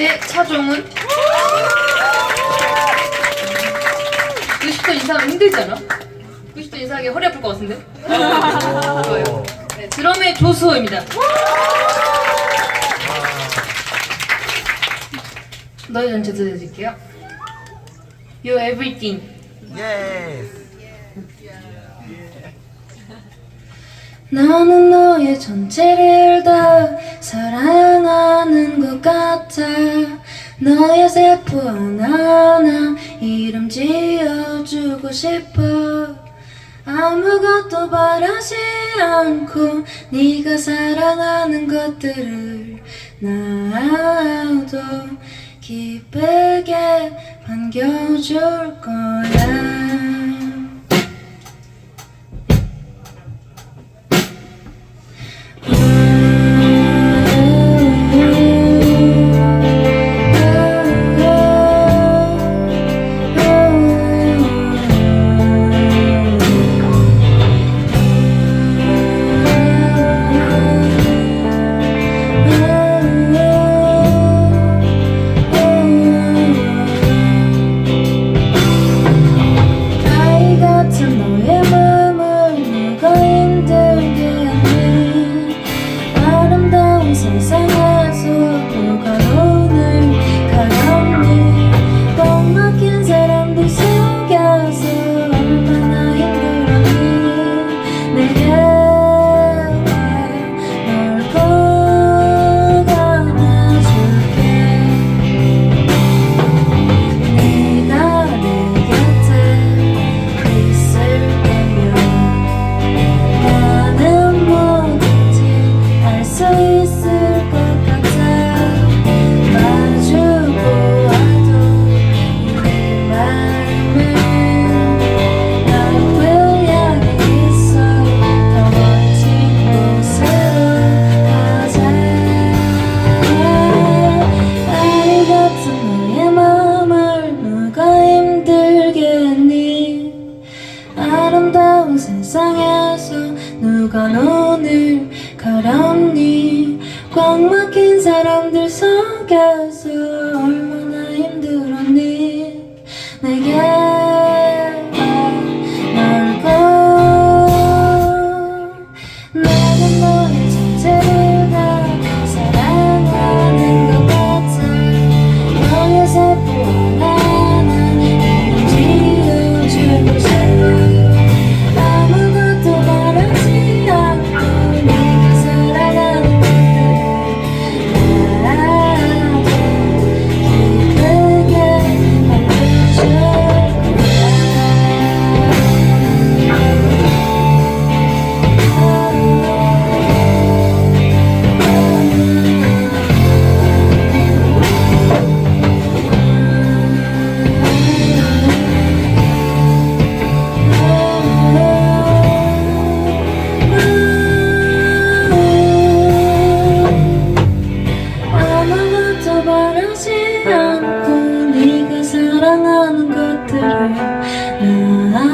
최차종은? 90도 이상 힘들잖아. 90도 이상하게 허리 아플 것 같은데? 좋아요 네, 드럼의 조수호입니다. 너의 전체 들려드릴게요. You everything. 예스. 나는 너의 전체를 다 사랑하는 것 같아. 너의 세포 하나하나 이름 지어주고 싶어. 아무것도 바라지 않고 네가 사랑하는 것들을 나도 기쁘게 반겨줄 거야 세상에서 누가 너를 가렵니? 꽉 막힌 사람들 속에서 얼마 수많은 것들을 나